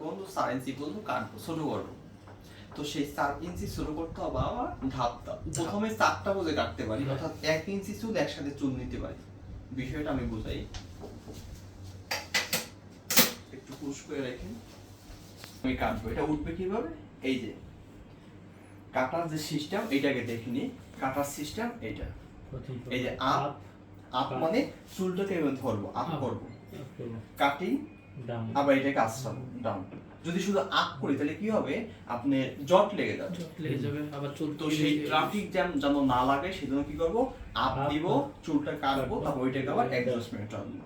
বন্ধু চার ইঞ্চি পর্যন্ত কাটবো ছোট করব তো সেই চার ইঞ্চি ছোট করতে হবে আবার ধাপ ধাপ। প্রথমে চারটা বোঝে কাটতে পারি অর্থাৎ এক ইঞ্চি চুল একসাথে চুল নিতে পারি। বিষয়টা আমি বোঝাই। একটু পুশ করে রেখে। আমি কাটবো এটা উঠবে কীভাবে? এই যে কাটার যে সিস্টেম এইটাকে দেখিনি কাটার সিস্টেম এইটা এই যে আপ আপ মানে চুলটাকে ধরবো আপ করব। কাটিং আবার এটাকে আসতে ডাউন যদি শুধু আপ করি তাহলে কি হবে? আপনি জট লেগে যাবে। লেগে যাবে আবার চুল তো সেই ট্রাফিক জ্যাম যেন না লাগে সেজন্য কি করব? আপ দিব চুলটা কাটবো তারপর ওইটাকে আবার. অ্যাডজাস্টমেন্ট আনব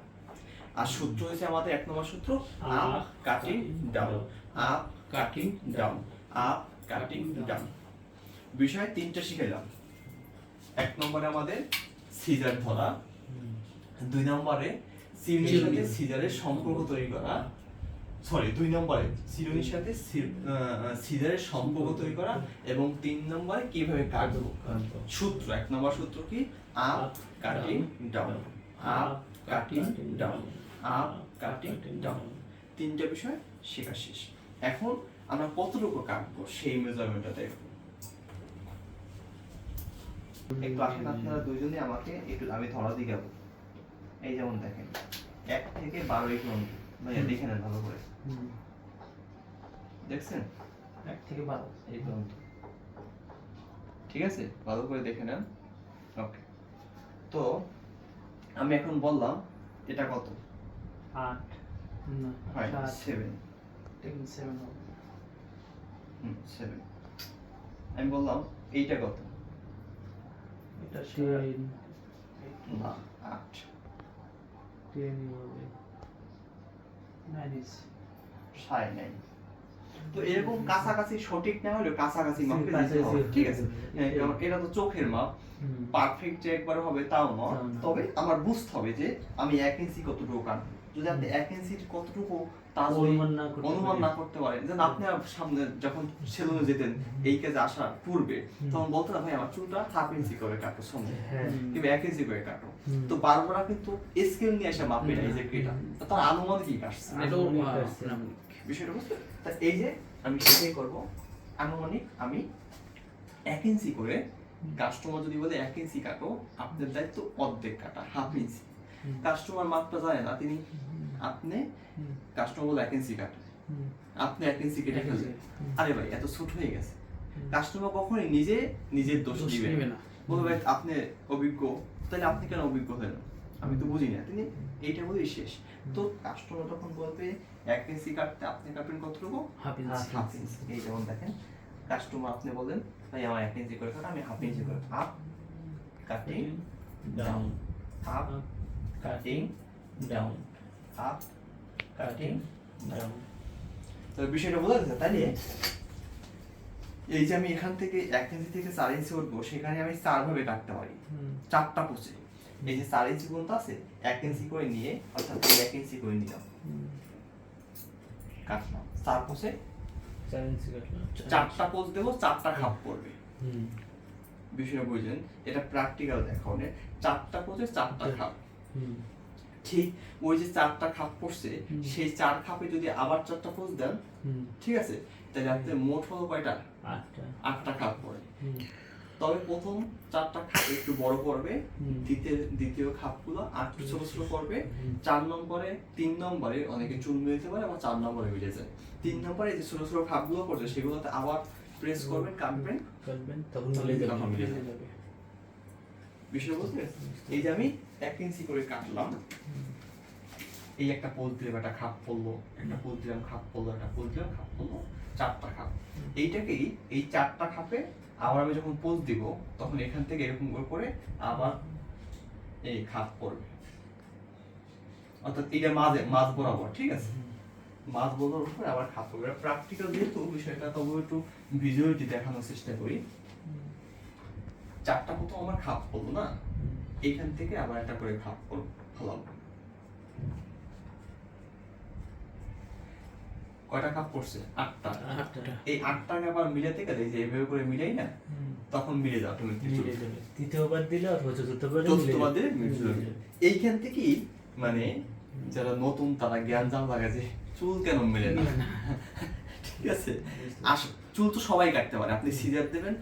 আর সূত্র হচ্ছে আমাদের এক নম্বর সূত্র up cutting down up cutting down up cutting down বিষয় তিনটা শিখাইলাম এক নম্বরে আমাদের সিজার ধরা দুই নম্বরে সিরনির সাথে সিজারের সম্পর্ক তৈরি করা। সরি দুই নম্বরে। সিরনির সাথে সিজারের সম্পর্ক তৈরি করা এবং তিন নম্বরে কীভাবে কাটবো সূত্র এক নম্বর সূত্র কি? Up cutting down up cutting down up cutting down তিনটা বিষয় শেখা শেষ। এখন আমরা কতটুকু কাটবো সেই মেজারমেন্টটা দেখব। একটু আসেন আপনারা দুইজনে আমাকে একটু আমি ধরা দিয়ে যাব। এই যেমন দেখেন। এক থেকে বারো পর্যন্ত ভাইয়া দেখে নেন ভালো করে। দেখছেন? এক থেকে বারো। এই পর্যন্ত ঠিক আছে ভালো করে দেখে নেন। ওকে। তো আমি এখন বললাম এটা কত? আট সেভেন সেভেন আমি বললাম এইটা কত? এটা আট। তো এরকম কাছাকাছি সঠিক না হলেও কাছাকাছি মাপে ঠিক আছে। হ্যাঁ, এটা তো চোখের মাপ। পারফেক্ট যে একবার হবে তাও না। তাও না। তবে আমার বুঝতে হবে যে আমি এক ইঞ্চি কতটুকু কাটবো। যদি আপনি এক ইঞ্চির কতটুকু তা অনুমান না করতে অনুমান পারি। না করতে পারেন যেন আপনি সামনে যখন সেলুনে যেতেন এই কাজে আসার পূর্বে তখন বলতেন ভাই আমার চুলটা হাফ ইঞ্চি করে কাটো সামনে হ্যাঁ। কিংবা এক ইঞ্চি করে কাটো। তো বারবার কিন্তু স্কেল নিয়ে এসে মাপে না এই যে এটা তার আনুমানিক আহ, আছে। আনুমানিক। বিষয়টা বুঝতে তা এই যে আমি সেটাই করব। আনুমানিক আমি এক ইঞ্চি করে কাস্টমার যদি বলে এক ইঞ্চি কাটো আপনার দায়িত্ব অর্ধেক কাটা হাফ ইঞ্চি। কাস্টমার মাপটা জানে না তিনি আপনি কাস্টমার বলে এক ইঞ্চি আপনি ইঞ্চি কেটে ফেললেন। আরে ভাই এত ছোট হয়ে গেছে। কাস্টমার কখনোই নিজে নিজের দোষ দিবে না। বলবে ভাই আপনি অভিজ্ঞ তাহলে আপনি কেন অভিজ্ঞ হলেন? আমি তো বুঝি না তিনি এইটা বলেই শেষ। তো কাস্টমার তখন বলবে এক ইঞ্চি কাটতে আপনি কাটবেন কতটুকু? Half inch. হাফ এই যেমন দেখেন। কাস্টমার আপনি বলেন ভাই আমার এক ইঞ্চি করে কাট আমি হাফ ইঞ্চি করে up cutting down up cutting down up cutting down তো বিষয়টা বোঝা যাচ্ছে তাইলে এই যে আমি এখান থেকে এক ইঞ্চি থেকে চার ইঞ্চি উঠবো সেখানে আমি চার ভাবে কাটতে পারি। চারটা পুষে এই যে চার ইঞ্চি পর্যন্ত আছে এক ইঞ্চি করে নিয়ে অর্থাৎ এক ইঞ্চি করে নিলাম। কাটলাম। চার পুষে চার ইঞ্চি কাটলাম। চারটা পোজ দেবো চারটা খাপ পড়বে। হুম। বিষয়টা বুঝলেন? এটা প্র্যাকটিক্যাল দেখা মানে চারটা পোজে চারটা খাপ। ঠিক ওই যে চারটা খাপ পড়ছে। সেই চার খাপে যদি আবার চারটা পোজ দেন ঠিক আছে? তাহলে আপনার মোট হলো কয়টা? আটটা। আটটা খাপ পড়ে। তবে প্রথম চারটা খাপ একটু বড় পড়বে দ্বিতীয় দ্বিতীয় খাপগুলো আর একটু ছোট ছোট পড়বে চার নম্বরে তিন নম্বরে অনেকে চুল মিলতে পারে আবার চার নম্বরে মিলে যায়। তিন নম্বরে যে ছোট ছোট খাপগুলো পড়ছে সেগুলোতে আবার প্রেস করবেন কাটবেন তখন মিলে যাবে তখন মিলে মিলে যাবে। যাবে বিষয় বুঝতে? এই যে আমি এক ইঞ্চি করে কাটলাম, এই একটা পোল দিলাম একটা খাপ পড়ল, একটা পোল দিলাম খাপ পড়ল, একটা পোল দিলাম খাপ পড়ল, চারটা খাপ। এইটাকেই এই চারটা খাপে আবার আমি যখন পোজ দিব, তখন এখান থেকে এরকম করে করে আবার এই খাপ পড়বে। অর্থাৎ এটা মাঝে, মাঝ বরাবর, ঠিক আছে? মাঝ বরাবর উপরে আবার খাপ পড়বে। প্র্যাকটিক্যাল যেহেতু বিষয়টা তবু একটু ভিজুয়ালিটি দেখানোর চেষ্টা করি। চারটা মতো আমার খাপ পড়ল না? এইখান থেকে আবার একটা করে খাপ পড় ফলাবো কয়টা খাপ পড়ছে? আটটা। এই আটটাকে আবার মিলাতে গেলে যে এভাবে করে মিলাই না তখন মিলে যাও তুমি যাবে। তৃতীয়বার দিলে অথবা চতুর্থবার চতুর্থবার দিলে মিলে যাবে। যাবে। এইখান থেকেই মানে যারা নতুন তারা জ্ঞান জান লাগে যে চুল কেন মেলে না। ঠিক আছে? আস চুল তো সবাই কাটতে পারে। আপনি সিজার দেবেন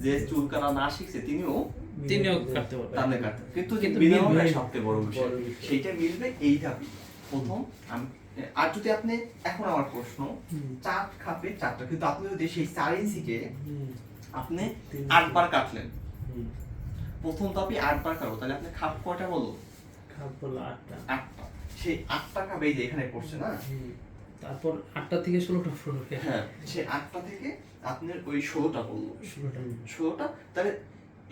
যে চুল কাটা না শিখছে তিনিও তিনিও কাটতে পারবেন। টানে কাটতে কিন্তু মিলবে- সবচেয়ে বড় বিষয়। সেইটা মিলবে এই ধাপি। প্রথম আমি আর যদি আপনি এখন আমার প্রশ্ন চার খাপে চারটা। কিন্তু আপনি যদি সেই চার ইঞ্চিকে আপনি আটবার কাটলেন। প্রথম ধাপে আটবার কাটবো তাহলে আপনি খাপ কয়টা বলো? খাপ বলল আটটা। আটটা। সেই আটটা খাপ যে এখানে পড়ছে না। তারপর আটটা থেকে ষোলোটা পড়বে হ্যাঁ সে আটটা থেকে আপনার ওই ষোলোটা পড়ল ষোলোটা তাহলে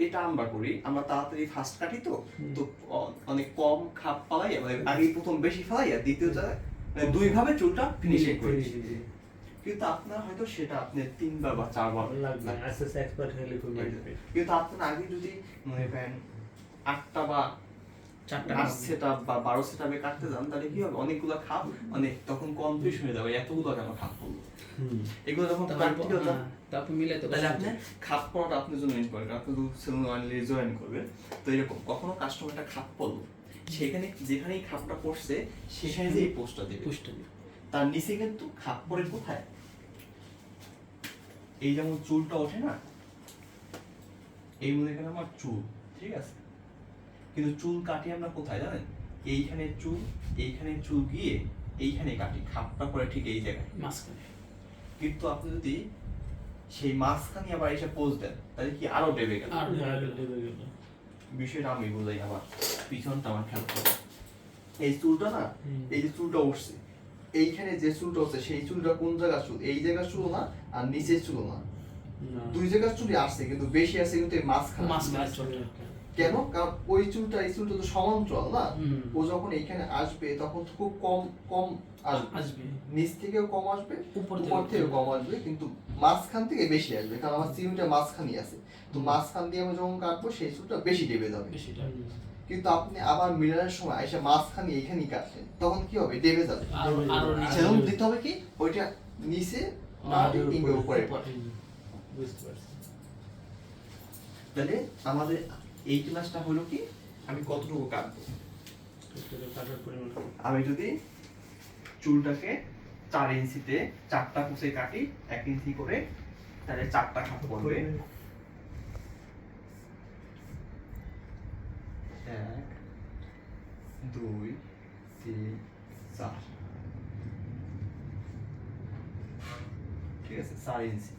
এটা আমরা করি আমরা তাড়াতাড়ি ফার্স্ট কাটি তো। তো অনেক কম খাপ পালাই মানে আগে প্রথম বেশি ফালাই আর দ্বিতীয় জায়গায় মানে দুই ভাবে চুলটা ফিনিশিং করি কিন্তু আপনার হয়তো সেটা আপনি তিনবার বা চারবার লাগবে লাগবে। আস্তে আস্তে এক্সপার্ট হলে লাগবে কিন্তু আপনার আগে যদি মনে করেন আটটা বা চারটা আট সেট বা বারো সেট কাটতে যান তাহলে কি হবে? অনেকগুলো খাপ মানে তখন কনফিউজ হয়ে যাবে এতগুলো কেন খাপ করল? হুম। এগুলো যখন প্র্যাকটিক্যাল হ্যাঁ, তারপর মিলাইতে তাহলে আপনি খাপ পড়াটা আপনার জন্য ইম্পর্টেন্ট আপনি যদি সেলুন অনলি জয়েন করবেন। তো এরকম কখনো কাস্টমারটা খাপ পড়ল সেখানে যেখানেই খাপটা পড়ছে সেখানে যে এই পোস্টটা দেবে। তার নিচে কিন্তু খাপ পড়ে কোথায়? এই যেমন চুলটা ওঠে না এই মনে করেন আমার চুল ঠিক আছে? কিন্তু চুল কাটি আমরা কোথায় জানেন? এইখানে চুল এইখানে চুল গিয়ে এইখানে কাটি খাপটা পড়ে ঠিক এই জায়গায়। মাঝখানে। কিন্তু আপনি যদি সেই মাঝখানে আবার এসে পোজ দেন তাহলে কি আরও ডেবে গেল। বিষয়টা আমি বোঝাই আবার। পিছনটা আমার খেয়াল করো। এই চুলটা না এই যে চুলটা উঠছে এইখানে যে চুলটা উঠছে সেই চুলটা কোন জায়গার চুল? এই জায়গার চুল না আর নিচের চুল না। না। দুই জায়গার চুলই আসছে কিন্তু বেশি আসছে কিন্তু এই মাঝখানে। চলটা। কেন? কারণ ওই চুলটা এই চুলটা তো সমান্তরাল না? ও যখন এইখানে আসবে তখন তো খুব কম কম আসবে। আসবে। নিচ থেকেও কম আসবে উপর থেকেও থেকেও কম আসবে কিন্তু মাঝখান থেকে বেশি আসবে কারণ আমার চিরুনিটা মাঝখানেই আছে। তো মাঝখান দিয়ে আমি যখন কাটবো সেই চুলটা বেশি ডেবে যাবে। কিন্তু আপনি আবার মিলানোর সময় এসে মাঝখানে এখানেই কাটলেন তখন কি হবে? ডেবে যাবে। আরও আরও নিচে সেরকম দিতে হবে কি? ওইটা নিচে উপরে। উপরে। বুঝতে পারছি। তাহলে আমাদের এই ক্লাসটা হলো কি? আমি কতটুকু কাটবো? আমি যদি চুলটাকে চার ইঞ্চিতে চারটা কুচে কাটি, এক ইঞ্চি করে তাহলে চারটা খাপ পড়বে। এক, দুই, তিন, চার। ঠিক আছে? চার ইঞ্চি।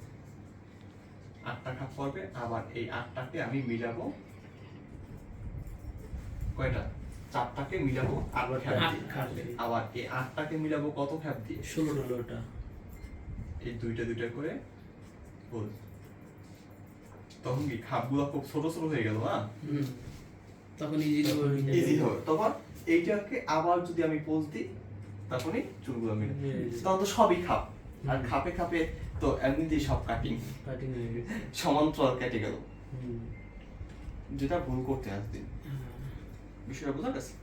আটটা খাপ পড়বে, আবার এই আটটাকে আমি মিলাবো কয়টা? চারটাকে মিলাবো দিয়ে আবার এই আটটাকে মিলাবো কত খ্যাপ দিয়ে? ষোলোটা ষোলোটা। এই দুইটা দুইটা করে গোল। তখন কি খাপগুলো খুব ছোট ছোট হয়ে গেল না তখন ইজি তখন ইজি হবে। তখন এইটাকে আবার যদি আমি পোজ দিই তখনই চুলগুলো মিলে তখন তো সবই খাপ। আর খাপে খাপে তো এমনিতেই সব কাটিং হয়ে। সমান্তরাল কেটে গেল। যেটা ভুল করতে আসদিন হ্যাঁ। বিষয়টা বোঝা গেছে